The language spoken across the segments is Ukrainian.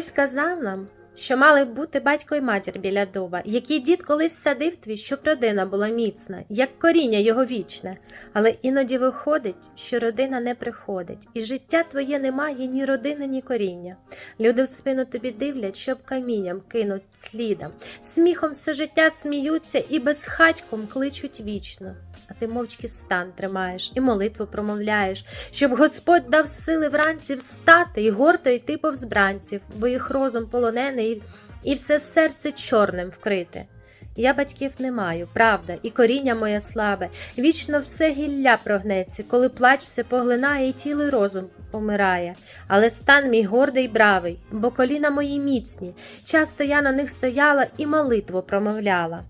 Хтось сказав нам, що мали б бути батько і матір біля дуба, який дід колись садив твій, щоб родина була міцна, як коріння його вічне. Але іноді виходить, що родина не приходить, і життя твоє не має ні родини, ні коріння. Люди в спину тобі дивлять, щоб камінням кинуть слідом. Сміхом все життя сміються і безхатьком кличуть вічно. А ти мовчки стан тримаєш і молитву промовляєш, щоб Господь дав сили вранці встати і гордо йти повз бранців, бо їх розум полонений і, і все серце чорним вкрите. Я батьків не маю, правда, і коріння моє слабе, вічно все гілля прогнеться, коли плач се поглинає, і тіло розум помирає. Але стан мій гордий й бравий, бо коліна мої міцні. Часто я на них стояла і молитву промовляла.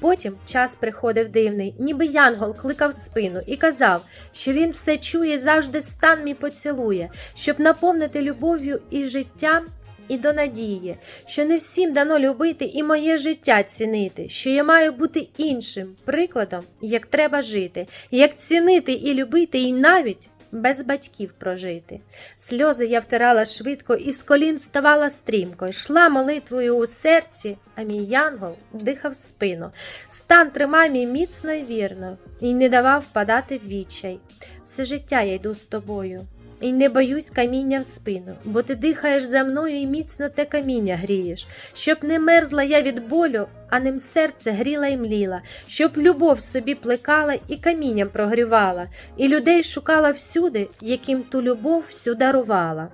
Потім час приходив дивний, ніби янгол кликав спину і казав, що він все чує, завжди стан мій поцілує, щоб наповнити любов'ю і життям. І до надії, що не всім дано любити і моє життя цінити, що я маю бути іншим прикладом, як треба жити, як цінити і любити, і навіть без батьків прожити. Сльози я втирала швидко, і з колін ставала стрімко, йшла молитвою у серці, а мій янгол дихав спину. Стан тримав мій міцно і вірно, і не давав впадати в відчай. Все життя я йду з тобою. І не боюсь каміння в спину, бо ти дихаєш за мною і міцно те каміння грієш, щоб не мерзла я від болю, а ним серце гріла і мліла, щоб любов собі плекала і камінням прогрівала, і людей шукала всюди, яким ту любов всю дарувала.